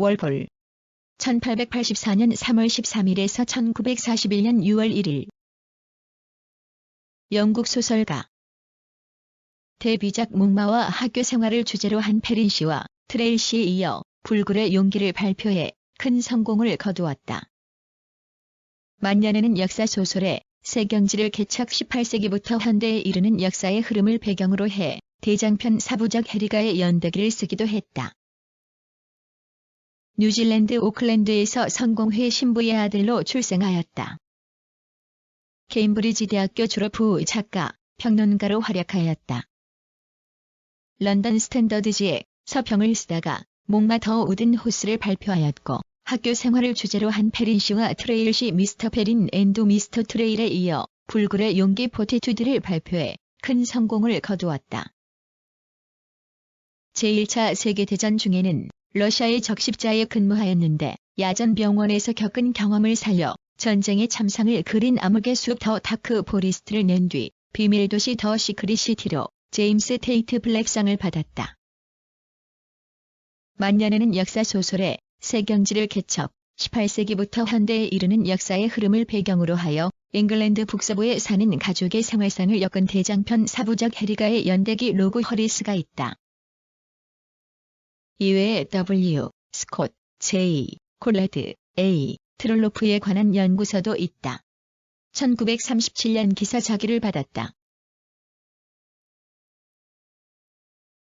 월폴 1884년 3월 13일에서 1941년 6월 1일 영국 소설가 데뷔작 목마와 학교 생활을 주제로 한 페린 씨와 트레일 씨에 이어 불굴의 용기를 발표해 큰 성공을 거두었다. 만년에는 역사 소설의 세경지를 개척 18세기부터 현대에 이르는 역사의 흐름을 배경으로 해 대장편 사부작 해리가의 연대기를 쓰기도 했다. 뉴질랜드 오클랜드에서 성공회 신부의 아들로 출생하였다. 케임브리지 대학교 졸업 후 작가, 평론가로 활약하였다. 런던 스탠더드지에 서평을 쓰다가 목마 더 우든 호스를 발표하였고 학교 생활을 주제로 한 페린 씨와 트레일 씨 미스터 페린 앤드 미스터 트레일에 이어 불굴의 용기 포티투드를 발표해 큰 성공을 거두었다. 제1차 세계대전 중에는 러시아의 적십자에 근무하였는데 야전 병원에서 겪은 경험을 살려 전쟁의 참상을 그린 암흑의 숲 더 다크 포리스트를 낸 뒤 비밀도시 더 시크릿 시티로 제임스 테이트 블랙상을 받았다. 만년에는 역사 소설의 세경지를 개척, 18세기부터 현대에 이르는 역사의 흐름을 배경으로 하여 잉글랜드 북서부에 사는 가족의 생활상을 엮은 대장편 사부작 해리가의 연대기 로그 허리스가 있다. 이외에 W, 스콧, J, 콜레드, A, 트롤로프에 관한 연구서도 있다. 1937년 기사 자기를 받았다.